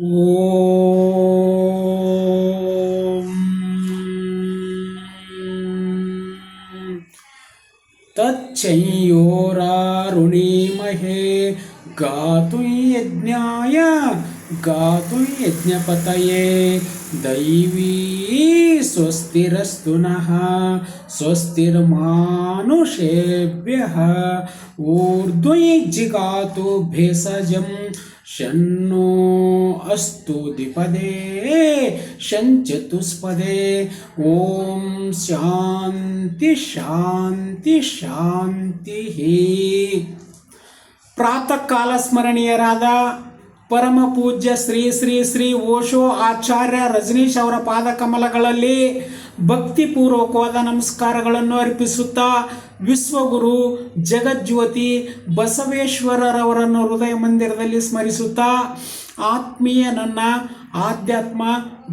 तच्चयोरारुणीमहे गातुर्यज्ञाय गातुर्यज्ञपतये दैवी स्वस्तिरस्तु नः स्वस्तिर्मानुषेभ्यः ऊर्ध्वैज्जिगातु शो शन्नो अस्तु द्विपदे शञ्चतुष्पदे। शांति शांति प्रातः शान्तिः। प्रातःकालस्मरणीयराध ಪರಮ ಪೂಜ್ಯ ಶ್ರೀ ಶ್ರೀ ಶ್ರೀ ಓಶೋ ಆಚಾರ್ಯ ರಜನೀಶ್ ಅವರ ಪಾದಕಮಲಗಳಲ್ಲಿ ಭಕ್ತಿಪೂರ್ವಕವಾದ ನಮಸ್ಕಾರಗಳನ್ನು ಅರ್ಪಿಸುತ್ತಾ ವಿಶ್ವಗುರು ಜಗಜ್ಯೋತಿ ಬಸವೇಶ್ವರರವರನ್ನು ಹೃದಯ ಮಂದಿರದಲ್ಲಿ ಸ್ಮರಿಸುತ್ತಾ ಆತ್ಮೀಯ ನನ್ನ ಆಧ್ಯಾತ್ಮ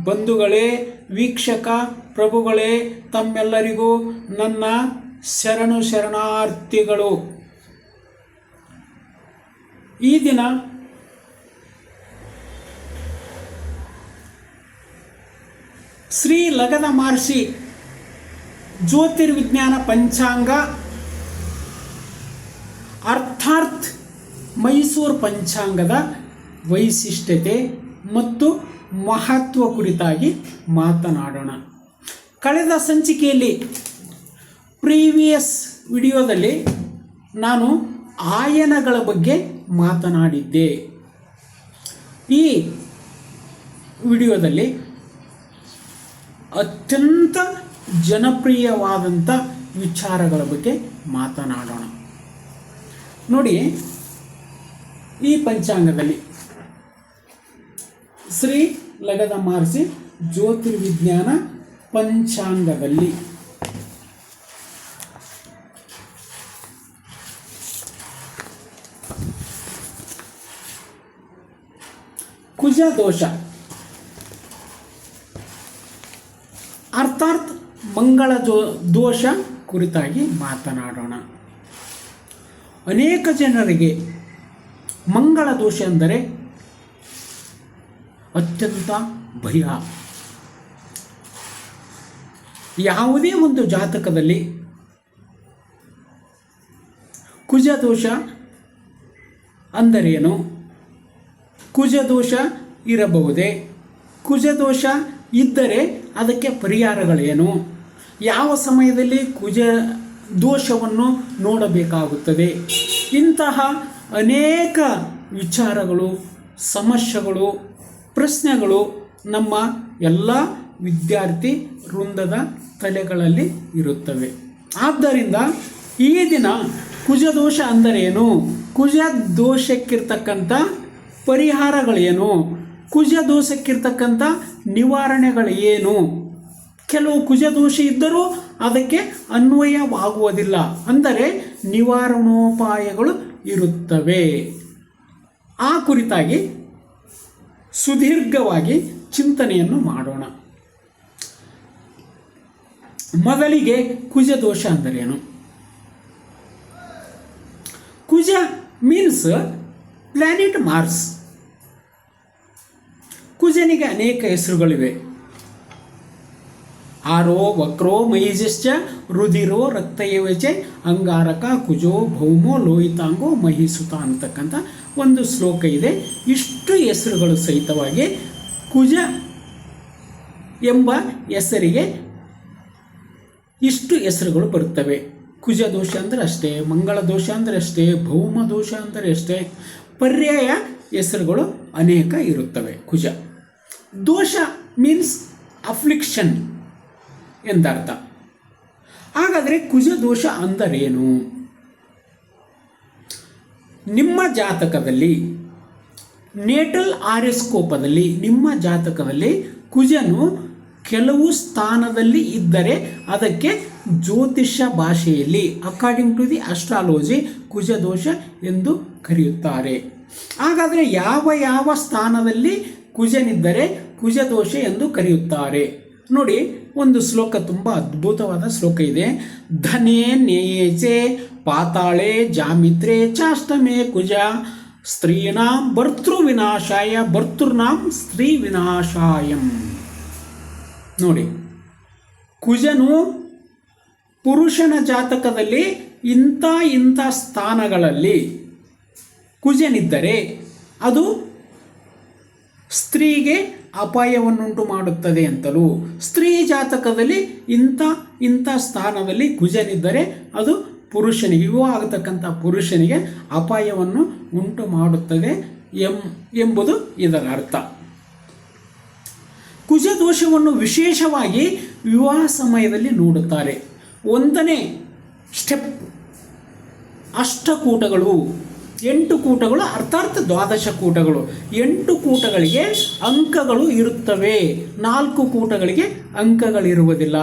ಬಂಧುಗಳೇ, ವೀಕ್ಷಕ, ಪ್ರಭುಗಳೇ, ತಮ್ಮೆಲ್ಲರಿಗೂ ನನ್ನ ಶರಣು ಶರಣಾರ್ಥಿಗಳು. ಈ ದಿನ ಶ್ರೀ ಲಗನ ಮಹರ್ಷಿ ಜ್ಯೋತಿರ್ವಿಜ್ಞಾನ ಪಂಚಾಂಗ ಅರ್ಥಾರ್ಥ್ ಮೈಸೂರು ಪಂಚಾಂಗದ ವೈಶಿಷ್ಟ್ಯತೆ ಮತ್ತು ಮಹತ್ವ ಕುರಿತಾಗಿ ಮಾತನಾಡೋಣ. ಕಳೆದ ಸಂಚಿಕೆಯಲ್ಲಿ ಪ್ರೀವಿಯಸ್ ವಿಡಿಯೋದಲ್ಲಿ ನಾನು ಆಯನಗಳ ಬಗ್ಗೆ ಮಾತನಾಡಿದ್ದೆ. ಈ ವಿಡಿಯೋದಲ್ಲಿ ಅತ್ಯಂತ ಜನಪ್ರಿಯವಾದಂಥ ವಿಚಾರಗಳ ಬಗ್ಗೆ ಮಾತನಾಡೋಣ. ನೋಡಿ, ಈ ಪಂಚಾಂಗದಲ್ಲಿ ಶ್ರೀ ಲಗದ ಮಾರ್ಸಿ ಜ್ಯೋತಿರ್ವಿಜ್ಞಾನ ಪಂಚಾಂಗದಲ್ಲಿ ಕುಜ ದೋಷ ಅರ್ಥಾತ್ ಮಂಗಳ ದೋ, ದೋಷ ಕುರಿತಾಗಿ ಮಾತನಾಡೋಣ. ಅನೇಕ ಜನರಿಗೆ ಮಂಗಳ ದೋಷ ಎಂದರೆ ಅತ್ಯಂತ ಭಯ. ಯಾವುದೇ ಒಂದು ಜಾತಕದಲ್ಲಿ ಕುಜ ದೋಷ ಅಂದರೇನು? ಕುಜ ದೋಷ ಇರಬಹುದೇ? ಕುಜ ದೋಷ ಇದ್ದರೆ ಅದಕ್ಕೆ ಪರಿಹಾರಗಳೇನು? ಯಾವ ಸಮಯದಲ್ಲಿ ಕುಜ ದೋಷವನ್ನು ನೋಡಬೇಕಾಗುತ್ತದೆ? ಇಂತಹ ಅನೇಕ ವಿಚಾರಗಳು, ಸಮಸ್ಯೆಗಳು, ಪ್ರಶ್ನೆಗಳು ನಮ್ಮ ಎಲ್ಲ ವಿದ್ಯಾರ್ಥಿ ವೃಂದದ ತಲೆಗಳಲ್ಲಿ ಇರುತ್ತವೆ. ಆದ್ದರಿಂದ ಈ ದಿನ ಕುಜದೋಷ ಅಂದರೇನು? ಕುಜ ದೋಷಕ್ಕಿರ್ತಕ್ಕಂಥ ಪರಿಹಾರಗಳೇನು? ಕುಜ ದೋಷಕ್ಕಿರ್ತಕ್ಕಂಥ ನಿವಾರಣೆಗಳು ಏನು? ಕೆಲವು ಕುಜ ದೋಷ ಇದ್ದರೂ ಅದಕ್ಕೆ ಅನ್ವಯವಾಗುವುದಿಲ್ಲ. ಅಂದರೆ ನಿವಾರಣೋಪಾಯಗಳು ಇರುತ್ತವೆ. ಆ ಕುರಿತಾಗಿ ಸುದೀರ್ಘವಾಗಿ ಚಿಂತನೆಯನ್ನು ಮಾಡೋಣ. ಮೊದಲಿಗೆ ಕುಜ ದೋಷ ಅಂದರೇನು ಕುಜ ಮೀನ್ಸ್ ಪ್ಲಾನೆಟ್ ಮಾರ್ಸ್. ಕುಜನಿಗೆ ಅನೇಕ ಹೆಸರುಗಳಿವೆ. ಆರೋ ವಕ್ರೋ ಮಹಿಜಶ್ಚ ರುದಿರೋ ರಕ್ತಯವಚೆ ಅಂಗಾರಕ ಕುಜೋ ಭೌಮೋ ಲೋಹಿತಾಂಗೋ ಮಹಿಸುತ ಅಂತಕ್ಕಂಥ ಒಂದು ಶ್ಲೋಕ ಇದೆ. ಇಷ್ಟು ಹೆಸರುಗಳು ಸಹಿತವಾಗಿ ಕುಜ ಎಂಬ ಹೆಸರಿಗೆ ಇಷ್ಟು ಹೆಸರುಗಳು ಬರುತ್ತವೆ. ಕುಜ ದೋಷ ಅಂದರೆ ಅಷ್ಟೇ, ಮಂಗಳ ದೋಷ ಅಂದರೆ ಅಷ್ಟೇ, ಭೌಮ ದೋಷ ಅಂದರೆ ಅಷ್ಟೇ, ಪರ್ಯಾಯ ಹೆಸರುಗಳು ಅನೇಕ ಇರುತ್ತವೆ ಕುಜ. ದೋಷ ಮೀನ್ಸ್ ಅಫ್ಲಿಕ್ಷನ್ ಎಂದರ್ಥ. ಹಾಗಾದರೆ ಕುಜ ದೋಷ ಅಂದರೇನು? ನಿಮ್ಮ ಜಾತಕದಲ್ಲಿ, ನೇಟಲ್ ಆರ್ಯಸ್ಕೋಪದಲ್ಲಿ ನಿಮ್ಮ ಜಾತಕದಲ್ಲಿ ಕುಜನು ಕೆಲವು ಸ್ಥಾನದಲ್ಲಿ ಇದ್ದರೆ ಅದಕ್ಕೆ ಜ್ಯೋತಿಷ್ಯ ಭಾಷೆಯಲ್ಲಿ ಅಕಾರ್ಡಿಂಗ್ ಟು ದಿ ಅಸ್ಟ್ರಾಲಜಿ ಕುಜ ದೋಷ ಎಂದು ಕರೆಯುತ್ತಾರೆ. ಹಾಗಾದರೆ ಯಾವ ಯಾವ ಸ್ಥಾನದಲ್ಲಿ ಕುಜನಿದ್ದರೆ ಕುಜ ದೋಷ ಎಂದು ಕರೆಯುತ್ತಾರೆ. ನೋಡಿ, ಒಂದು ಶ್ಲೋಕ ತುಂಬ ಅದ್ಭುತವಾದ ಶ್ಲೋಕ ಇದೆ. ಧನೆ ನೇಯೇಚೆ ಪಾತಾಳೆ ಜಾಮಿತ್ರೆ ಚಾಷ್ಟಮೆ ಕುಜ. ಸ್ತ್ರೀನಾಂ ಭರ್ತೃ ವಿನಾಶಾಯ, ಭರ್ತೃನಾಂ ಸ್ತ್ರೀ ವಿನಾಶಾಯಂ. ನೋಡಿ, ಕುಜನು ಪುರುಷನ ಜಾತಕದಲ್ಲಿ ಇಂಥ ಇಂಥ ಸ್ಥಾನಗಳಲ್ಲಿ ಕುಜನಿದ್ದರೆ ಅದು ಸ್ತ್ರೀಗೆ ಅಪಾಯವನ್ನುಂಟು ಮಾಡುತ್ತದೆ ಅಂತಲೂ. ಸ್ತ್ರೀ ಜಾತಕದಲ್ಲಿ ಇಂಥ ಇಂಥ ಸ್ಥಾನದಲ್ಲಿ ಕುಜನಿದ್ದರೆ ಅದು ಪುರುಷನಿಗೆ, ವಿವಾಹ ಆಗತಕ್ಕಂಥ ಪುರುಷನಿಗೆ ಅಪಾಯವನ್ನು ಉಂಟು ಮಾಡುತ್ತದೆ ಎಂಬುದು ಇದರ ಅರ್ಥ. ಕುಜದೋಷವನ್ನು ವಿಶೇಷವಾಗಿ ವಿವಾಹ ಸಮಯದಲ್ಲಿ ನೋಡುತ್ತಾರೆ. ಒಂದನೇ ಸ್ಟೆಪ್, ಅಷ್ಟಕೂಟಗಳು. ಎಂಟು ಕೂಟಗಳು ಅರ್ಥಾರ್ಥ ದ್ವಾದಶ ಕೂಟಗಳು. ಎಂಟು ಕೂಟಗಳಿಗೆ ಅಂಕಗಳು ಇರುತ್ತವೆ. ನಾಲ್ಕು ಕೂಟಗಳಿಗೆ ಅಂಕಗಳಿರುವುದಿಲ್ಲ.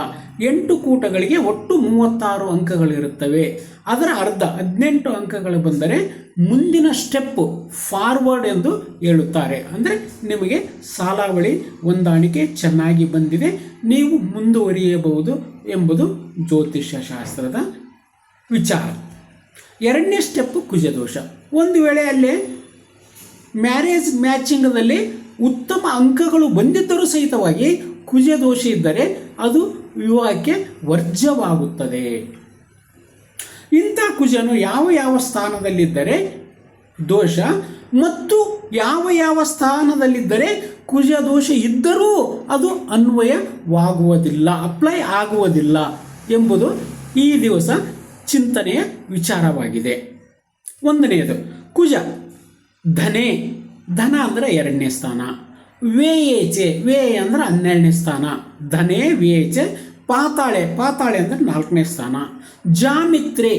ಎಂಟು ಕೂಟಗಳಿಗೆ ಒಟ್ಟು ಮೂವತ್ತಾರು ಅಂಕಗಳಿರುತ್ತವೆ. ಅದರ ಅರ್ಧ, ಹದಿನೆಂಟು ಅಂಕಗಳು ಬಂದರೆ ಮುಂದಿನ ಸ್ಟೆಪ್ ಫಾರ್ವರ್ಡ್ ಎಂದು ಹೇಳುತ್ತಾರೆ. ಅಂದರೆ ನಿಮಗೆ ಸಾಲಾವಳಿ ಹೊಂದಾಣಿಕೆ ಚೆನ್ನಾಗಿ ಬಂದಿದೆ. ನೀವು ಮುಂದುವರಿಯಬಹುದು ಎಂಬುದು ಜ್ಯೋತಿಷ್ಯ ಶಾಸ್ತ್ರದ ವಿಚಾರ. ಎರಡನೇ ಸ್ಟೆಪ್ಪು ಕುಜದೋಷ. ಒಂದು ವೇಳೆ ಅಲ್ಲಿ ಮ್ಯಾರೇಜ್ ಮ್ಯಾಚಿಂಗದಲ್ಲಿ ಉತ್ತಮ ಅಂಕಗಳು ಬಂದಿದ್ದರೂ ಸಹಿತವಾಗಿ ಕುಜ ದೋಷ ಇದ್ದರೆ ಅದು ವಿವಾಹಕ್ಕೆ ವರ್ಜವಾಗುತ್ತದೆ ಇಂಥ ಕುಜನು ಯಾವ ಯಾವ ಸ್ಥಾನದಲ್ಲಿದ್ದರೆ ದೋಷ ಮತ್ತು ಯಾವ ಯಾವ ಸ್ಥಾನದಲ್ಲಿದ್ದರೆ ಕುಜ ದೋಷ ಇದ್ದರೂ ಅದು ಅನ್ವಯವಾಗುವುದಿಲ್ಲ ಅಪ್ಲೈ ಆಗುವುದಿಲ್ಲ ಎಂಬುದು ಈ ದಿವಸ ಚಿಂತನೆಯ ವಿಚಾರವಾಗಿದೆ. ಒಂದನೆಯದು, ಕುಜ, ಧನೆ, ಧನ ಅಂದರೆ ಎರಡನೇ ಸ್ಥಾನ. ವೇಯೇಚೆ ವೇ ಅಂದರೆ ಹನ್ನೆರಡನೇ ಸ್ಥಾನ. ಧನೆ ವೇಯೇಚೆ ಪಾತಾಳೆ ಪಾತಾಳೆ ಅಂದರೆ ನಾಲ್ಕನೇ ಸ್ಥಾನ. ಜಾಮಿತ್ರೆ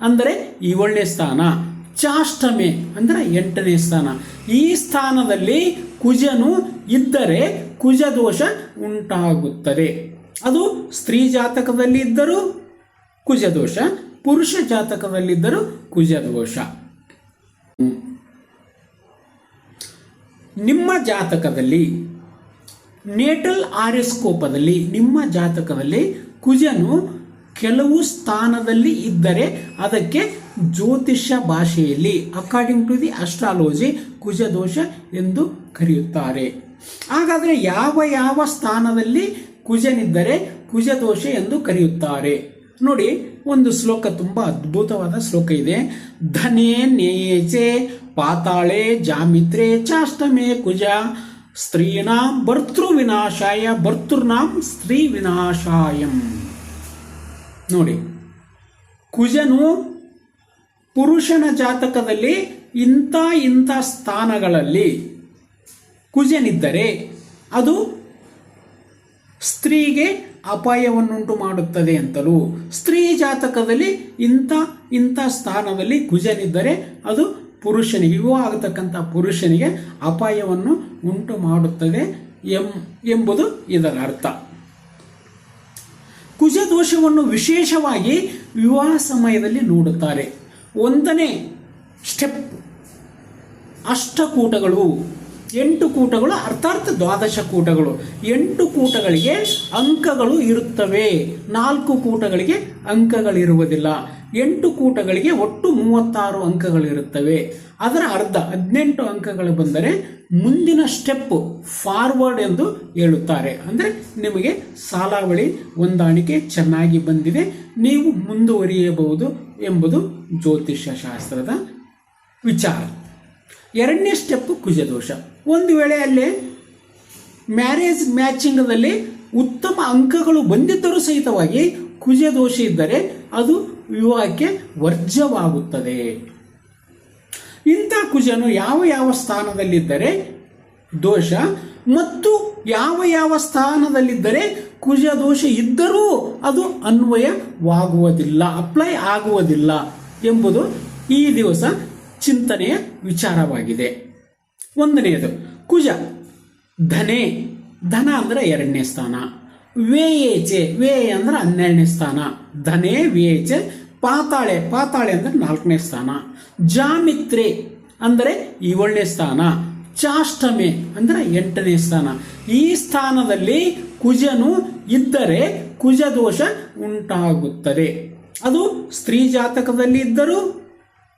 ಅಂದರೆ ಏಳನೇ ಸ್ಥಾನ. ಚಾಷ್ಟಮೆ ಅಂದರೆ ಎಂಟನೇ ಸ್ಥಾನ. ಈ ಸ್ಥಾನದಲ್ಲಿ ಕುಜನು ಇದ್ದರೆ ಕುಜ ದೋಷ ಉಂಟಾಗುತ್ತದೆ. ಅದು ಸ್ತ್ರೀ ಜಾತಕದಲ್ಲಿ ಇದ್ದರೂ ಕುಜದೋಷ ಪುರುಷ ಜಾತಕದಲ್ಲಿದ್ದರೂ ಕುಜದೋಷ ನಿಮ್ಮ ಜಾತಕದಲ್ಲಿ, ನೇಟಲ್ ಆರ್ಯಸ್ಕೋಪದಲ್ಲಿ ನಿಮ್ಮ ಜಾತಕದಲ್ಲಿ ಕುಜನು ಕೆಲವು ಸ್ಥಾನದಲ್ಲಿ ಇದ್ದರೆ ಅದಕ್ಕೆ ಜ್ಯೋತಿಷ್ಯ ಭಾಷೆಯಲ್ಲಿ ಅಕಾರ್ಡಿಂಗ್ ಟು ದಿ ಅಸ್ಟ್ರಾಲಜಿ ಕುಜದೋಷ ಎಂದು ಕರೆಯುತ್ತಾರೆ. ಹಾಗಾದರೆ ಯಾವ ಯಾವ ಸ್ಥಾನದಲ್ಲಿ ಕುಜನಿದ್ದರೆ ಕುಜದೋಷ ಎಂದು ಕರೆಯುತ್ತಾರೆ. ನೋಡಿ ಒಂದು ಶ್ಲೋಕ ತುಂಬ ಅದ್ಭುತವಾದ ಶ್ಲೋಕ ಇದೆ. ಧನೆ ನೇಚೆ ಪಾತಾಳೆ ಜಾಮಿತ್ರೆ ಚಾಷ್ಟಮೆ ಕುಜ. ಸ್ತ್ರೀನಾಂ ಭರ್ತೃ ವಿನಾಶಾಯ, ಭರ್ತೃನಾಂ ಸ್ತ್ರೀ ವಿನಾಶಾಯಂ. ನೋಡಿ, ಕುಜನು ಪುರುಷನ ಜಾತಕದಲ್ಲಿ ಇಂಥ ಇಂಥ ಸ್ಥಾನಗಳಲ್ಲಿ ಕುಜನಿದ್ದರೆ ಅದು ಸ್ತ್ರೀಗೆ ಅಪಾಯವನ್ನುಂಟು ಮಾಡುತ್ತದೆ ಅಂತಲೂ, ಸ್ತ್ರೀ ಜಾತಕದಲ್ಲಿ ಇಂಥ ಇಂಥ ಸ್ಥಾನದಲ್ಲಿ ಕುಜನಿದ್ದರೆ ಅದು ಪುರುಷನಿಗೆ, ವಿವಾಹ ಆಗತಕ್ಕಂಥ ಪುರುಷನಿಗೆ ಅಪಾಯವನ್ನು ಉಂಟು ಮಾಡುತ್ತದೆ ಎಂ, ಎಂಬುದು ಇದರ ಅರ್ಥ. ಕುಜ ದೋಷವನ್ನು ವಿಶೇಷವಾಗಿ ವಿವಾಹ ಸಮಯದಲ್ಲಿ ನೋಡುತ್ತಾರೆ. ಒಂದನೇ ಸ್ಟೆಪ್, ಅಷ್ಟಕೂಟಗಳು. ಎಂಟು ಕೂಟಗಳು, ಅರ್ಥಾತ್ ದ್ವಾದಶ ಕೂಟಗಳು. ಎಂಟು ಕೂಟಗಳಿಗೆ ಅಂಕಗಳು ಇರುತ್ತವೆ. ನಾಲ್ಕು ಕೂಟಗಳಿಗೆ ಅಂಕಗಳಿರುವುದಿಲ್ಲ. ಎಂಟು ಕೂಟಗಳಿಗೆ ಒಟ್ಟು ಮೂವತ್ತಾರು ಅಂಕಗಳಿರುತ್ತವೆ. ಅದರ ಅರ್ಧ, ಹದಿನೆಂಟು ಅಂಕಗಳು ಬಂದರೆ ಮುಂದಿನ ಸ್ಟೆಪ್ ಫಾರ್ವರ್ಡ್ ಎಂದು ಹೇಳುತ್ತಾರೆ. ಅಂದರೆ ನಿಮಗೆ ಸಾಲಾವಳಿ ಹೊಂದಾಣಿಕೆ ಚೆನ್ನಾಗಿ ಬಂದಿದೆ. ನೀವು ಮುಂದುವರಿಯಬಹುದು ಎಂಬುದು ಜ್ಯೋತಿಷ್ಯ ಶಾಸ್ತ್ರದ ವಿಚಾರ. ಎರಡನೇ ಸ್ಟೆಪ್ ಕುಜದೋಷ. ಒಂದು ವೇಳೆ ಅಲ್ಲಿ ಮ್ಯಾರೇಜ್ ಮ್ಯಾಚಿಂಗದಲ್ಲಿ ಉತ್ತಮ ಅಂಕಗಳು ಬಂದಿದ್ದರೂ ಸಹಿತವಾಗಿ ಕುಜ ದೋಷ ಇದ್ದರೆ ಅದು ವಿವಾಹಕ್ಕೆ ವರ್ಜವಾಗುತ್ತದೆ ಇಂಥ ಕುಜನು ಯಾವ ಯಾವ ಸ್ಥಾನದಲ್ಲಿದ್ದರೆ ದೋಷ ಮತ್ತು ಯಾವ ಯಾವ ಸ್ಥಾನದಲ್ಲಿದ್ದರೆ ಕುಜ ದೋಷ ಇದ್ದರೂ ಅದು ಅನ್ವಯವಾಗುವುದಿಲ್ಲ ಅಪ್ಲೈ ಆಗುವುದಿಲ್ಲ ಎಂಬುದು ಈ ದಿವಸ ಚಿಂತನೆಯ ವಿಚಾರವಾಗಿದೆ. ಒಂದನೆಯದು, ಕುಜ, ಧನೆ, ಧನ ಅಂದರೆ ಎರಡನೇ ಸ್ಥಾನ. ವೇಯೇಚೆ ವೇ ಅಂದ್ರೆ ಹನ್ನೆರಡನೇ ಸ್ಥಾನ. ಧನೆ ವೇಯೇಚೆ ಪಾತಾಳೆ ಪಾತಾಳೆ ಅಂದರೆ ನಾಲ್ಕನೇ ಸ್ಥಾನ. ಜಾಮಿತ್ರೆ ಅಂದರೆ ಏಳನೇ ಸ್ಥಾನ. ಚಾಷ್ಟಮೆ ಅಂದರೆ ಎಂಟನೇ ಸ್ಥಾನ. ಈ ಸ್ಥಾನದಲ್ಲಿ ಕುಜನು ಇದ್ದರೆ ಕುಜ ದೋಷ ಉಂಟಾಗುತ್ತದೆ. ಅದು ಸ್ತ್ರೀ ಜಾತಕದಲ್ಲಿ ಇದ್ದರೂ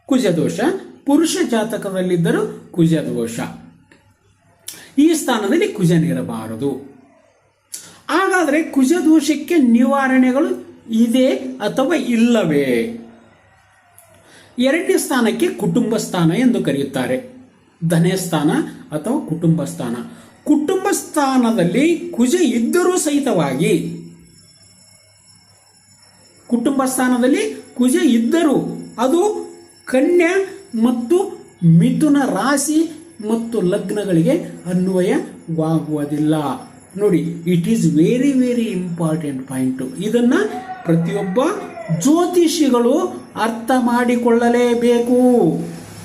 ಕುಜದೋಷ ಪುರುಷ ಜಾತಕದಲ್ಲಿದ್ದರೂ ಕುಜ ದೋಷ. ಈ ಸ್ಥಾನದಲ್ಲಿ ಕುಜನಿರಬಾರದು ಹಾಗಾದರೆ ಕುಜ ದೋಷಕ್ಕೆ ನಿವಾರಣೆಗಳು ಇದೆ ಅಥವಾ ಇಲ್ಲವೇ? ಎರಡನೇ ಸ್ಥಾನಕ್ಕೆ ಕುಟುಂಬ ಸ್ಥಾನ ಎಂದು ಕರೆಯುತ್ತಾರೆ. ಧನೆ ಸ್ಥಾನ ಅಥವಾ ಕುಟುಂಬ ಸ್ಥಾನ. ಕುಟುಂಬ ಸ್ಥಾನದಲ್ಲಿ ಕುಜ ಇದ್ದರೂ ಸಹಿತವಾಗಿ. ಕುಟುಂಬ ಸ್ಥಾನದಲ್ಲಿ ಕುಜ ಇದ್ದರೂ ಅದು ಕನ್ಯಾ ಮತ್ತು ಮಿಥುನ ರಾಶಿ ಮತ್ತು ಲಗ್ನಗಳಿಗೆ ಅನ್ವಯವಾಗುವುದಿಲ್ಲ ನೋಡಿ it is very very important point ಇದನ್ನು ಪ್ರತಿಯೊಬ್ಬ ಜ್ಯೋತಿಷಿಗಳು ಅರ್ಥ ಮಾಡಿಕೊಳ್ಳಲೇಬೇಕು.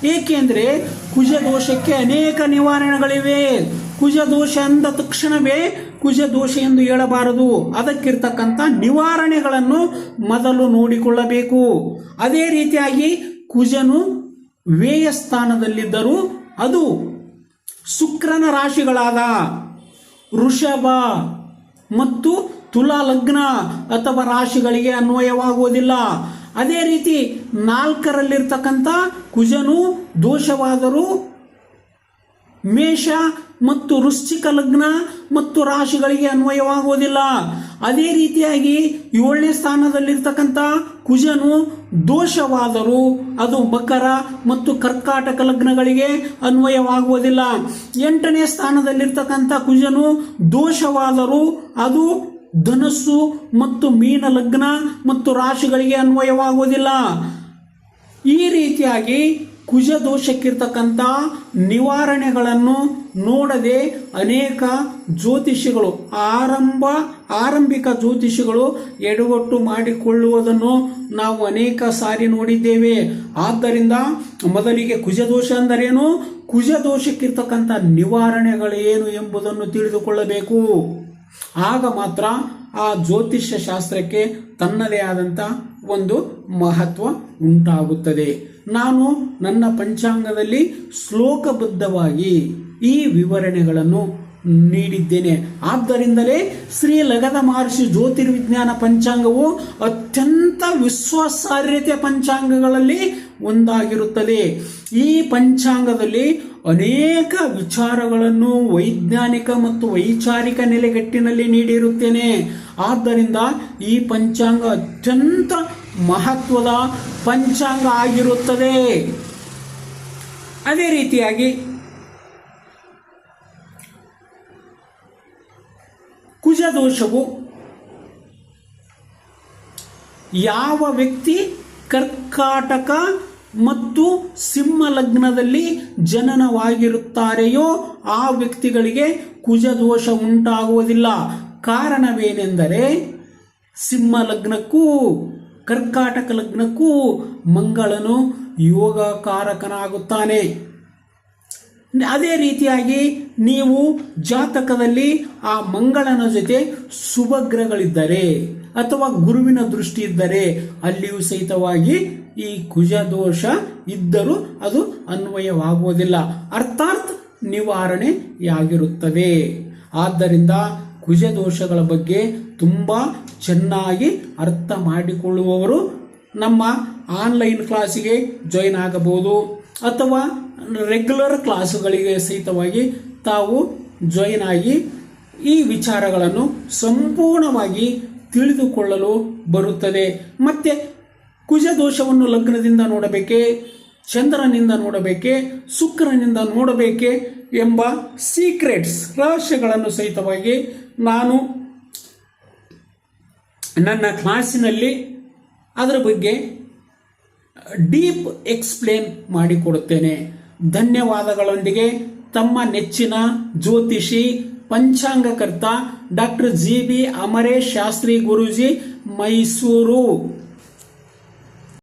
ಏಕೆಂದರೆ ಕುಜ ದೋಷಕ್ಕೆ ಅನೇಕ ನಿವಾರಣೆಗಳಿವೆ. ಕುಜ ದೋಷ ಅಂದ ತಕ್ಷಣವೇ ಕುಜ ದೋಷ ಎಂದು ಹೇಳಬಾರದು. ಅದಕ್ಕಿರ್ತಕ್ಕಂಥ ನಿವಾರಣೆಗಳನ್ನು ಮೊದಲು ನೋಡಿಕೊಳ್ಳಬೇಕು. ಅದೇ ರೀತಿಯಾಗಿ ಕುಜನು ವ್ಯಯ ಸ್ಥಾನದಲ್ಲಿದ್ದರೂ ಅದು ಶುಕ್ರನ ರಾಶಿಗಳಾದ ವೃಷಭ ಮತ್ತು ತುಲಾ ಲಗ್ನ ಅಥವಾ ರಾಶಿಗಳಿಗೆ ಅನ್ವಯವಾಗುವುದಿಲ್ಲ. ಅದೇ ರೀತಿ ನಾಲ್ಕರಲ್ಲಿರ್ತಕ್ಕಂಥ ಕುಜನು ದೋಷವಾದರೂ ಮೇಷ ಮತ್ತು ವೃಶ್ಚಿಕ ಲಗ್ನ ಮತ್ತು ರಾಶಿಗಳಿಗೆ ಅನ್ವಯವಾಗುವುದಿಲ್ಲ. ಅದೇ ರೀತಿಯಾಗಿ ಏಳನೇ ಸ್ಥಾನದಲ್ಲಿರ್ತಕ್ಕಂಥ ಕುಜನು ದೋಷವಾದರೂ ಅದು ಮಕರ ಮತ್ತು ಕರ್ಕಾಟಕ ಲಗ್ನಗಳಿಗೆ ಅನ್ವಯವಾಗುವುದಿಲ್ಲ. ಎಂಟನೇ ಸ್ಥಾನದಲ್ಲಿರ್ತಕ್ಕಂಥ ಕುಜನು ದೋಷವಾದರೂ ಅದು ಧನಸ್ಸು ಮತ್ತು ಮೀನ ಲಗ್ನ ಮತ್ತು ರಾಶಿಗಳಿಗೆ ಅನ್ವಯವಾಗುವುದಿಲ್ಲ. ಈ ರೀತಿಯಾಗಿ ಕುಜ ದೋಷಕ್ಕಿರ್ತಕ್ಕಂಥ ನಿವಾರಣೆಗಳನ್ನು ನೋಡದೆ ಅನೇಕ ಜ್ಯೋತಿಷಿಗಳು, ಆರಂಭ, ಆರಂಭಿಕ ಜ್ಯೋತಿಷಿಗಳು ಎಡವಟ್ಟು ಮಾಡಿಕೊಳ್ಳುವುದನ್ನು ನಾವು ಅನೇಕ ಸಾರಿ ನೋಡಿದ್ದೇವೆ. ಆದ್ದರಿಂದ ಮೊದಲಿಗೆ ಕುಜದೋಷ ಅಂದರೇನು? ಕುಜ ದೋಷಕ್ಕಿರ್ತಕ್ಕಂಥ ನಿವಾರಣೆಗಳೇನು ಎಂಬುದನ್ನು ತಿಳಿದುಕೊಳ್ಳಬೇಕು. ಆಗ ಮಾತ್ರ ಆ ಜ್ಯೋತಿಷ್ಯ ಶಾಸ್ತ್ರಕ್ಕೆ ತನ್ನದೇ ಆದಂಥ ಒಂದು ಮಹತ್ವ ಉಂಟಾಗುತ್ತದೆ. ನಾನು ನನ್ನ ಪಂಚಾಂಗದಲ್ಲಿ ಶ್ಲೋಕಬದ್ಧವಾಗಿ ಈ ವಿವರಣೆಗಳನ್ನು ನೀಡಿದ್ದೇನೆ. ಆದ್ದರಿಂದಲೇ ಶ್ರೀ ಲಗದ ಮಹರ್ಷಿ ಜ್ಯೋತಿರ್ವಿಜ್ಞಾನ ಪಂಚಾಂಗವು ಅತ್ಯಂತ ವಿಶ್ವಾಸಾರ್ಹತೆ ಪಂಚಾಂಗಗಳಲ್ಲಿ ಒಂದಾಗಿರುತ್ತದೆ. ಈ ಪಂಚಾಂಗದಲ್ಲಿ ಅನೇಕ ವಿಚಾರಗಳನ್ನು ವೈಜ್ಞಾನಿಕ ಮತ್ತು ವೈಚಾರಿಕ ನೆಲೆಗಟ್ಟಿನಲ್ಲಿ ನೀಡಿರುತ್ತೇನೆ. ಆದ್ದರಿಂದ ಈ ಪಂಚಾಂಗ ಅತ್ಯಂತ ಮಹತ್ವದ ಪಂಚಾಂಗ ಆಗಿರುತ್ತದೆ. ಅದೇ ರೀತಿಯಾಗಿ ಕುಜದೋಷವು ಯಾವ ವ್ಯಕ್ತಿ ಕರ್ಕಾಟಕ ಮತ್ತು ಸಿಂಹ ಲಗ್ನದಲ್ಲಿ ಜನನವಾಗಿರುತ್ತಾರೆಯೋ ಆ ವ್ಯಕ್ತಿಗಳಿಗೆ ಕುಜದೋಷ ಉಂಟಾಗುವುದಿಲ್ಲ. ಕಾರಣವೇನೆಂದರೆ ಸಿಂಹ ಲಗ್ನಕ್ಕೂ ಕರ್ಕಾಟಕ ಲಗ್ನಕ್ಕೂ ಮಂಗಳನು ಯೋಗಕಾರಕನಾಗುತ್ತಾನೆ. ಅದೇ ರೀತಿಯಾಗಿ ನೀವು ಜಾತಕದಲ್ಲಿ ಆ ಮಂಗಳನ ಜೊತೆ ಸುಭಗ್ರಹಗಳಿದ್ದರೆ ಅಥವಾ ಗುರುವಿನ ದೃಷ್ಟಿ ಇದ್ದರೆ ಅಲ್ಲಿಯೂ ಸಹಿತವಾಗಿ ಈ ಕುಜ ದೋಷ ಇದ್ದರೂ ಅದು ಅನ್ವಯವಾಗುವುದಿಲ್ಲ. ಅರ್ಥಾತ್ ನಿವಾರಣೆಯಾಗಿರುತ್ತವೆ. ಆದ್ದರಿಂದ ಕುಜ ದೋಷಗಳ ಬಗ್ಗೆ ತುಂಬ ಚೆನ್ನಾಗಿ ಅರ್ಥ ಮಾಡಿಕೊಳ್ಳುವವರು ನಮ್ಮ ಆನ್ಲೈನ್ ಕ್ಲಾಸಿಗೆ ಜಾಯಿನ್ ಆಗಬಹುದು. ಅಥವಾ ರೆಗ್ಯುಲರ್ ಕ್ಲಾಸುಗಳಿಗೆ ಸಹಿತವಾಗಿ ತಾವು ಜಾಯಿನ್ ಆಗಿ ಈ ವಿಚಾರಗಳನ್ನು ಸಂಪೂರ್ಣವಾಗಿ ತಿಳಿದುಕೊಳ್ಳಲು ಬರುತ್ತದೆ. ಮತ್ತೆ ಕುಜ ದೋಷವನ್ನು ಲಗ್ನದಿಂದ ನೋಡಬೇಕೆ, ಚಂದ್ರನಿಂದ ನೋಡಬೇಕೆ, ಶುಕ್ರನಿಂದ ನೋಡಬೇಕೆ ಎಂಬ ಸೀಕ್ರೆಟ್ಸ್ ರಹಸ್ಯಗಳನ್ನು ಸಹಿತವಾಗಿ ನಾನು ನನ್ನ ಕ್ಲಾಸಿನಲ್ಲಿ ಅದರ ಬಗ್ಗೆ ಡೀಪ್ ಎಕ್ಸ್ಪ್ಲೇನ್ ಮಾಡಿಕೊಡುತ್ತೇನೆ. ಧನ್ಯವಾದಗಳೊಂದಿಗೆ ತಮ್ಮ ನೆಚ್ಚಿನ ಜ್ಯೋತಿಷಿ, ಪಂಚಾಂಗಕರ್ತ doctor G B Amaresh Shastri Guruji Mysuru.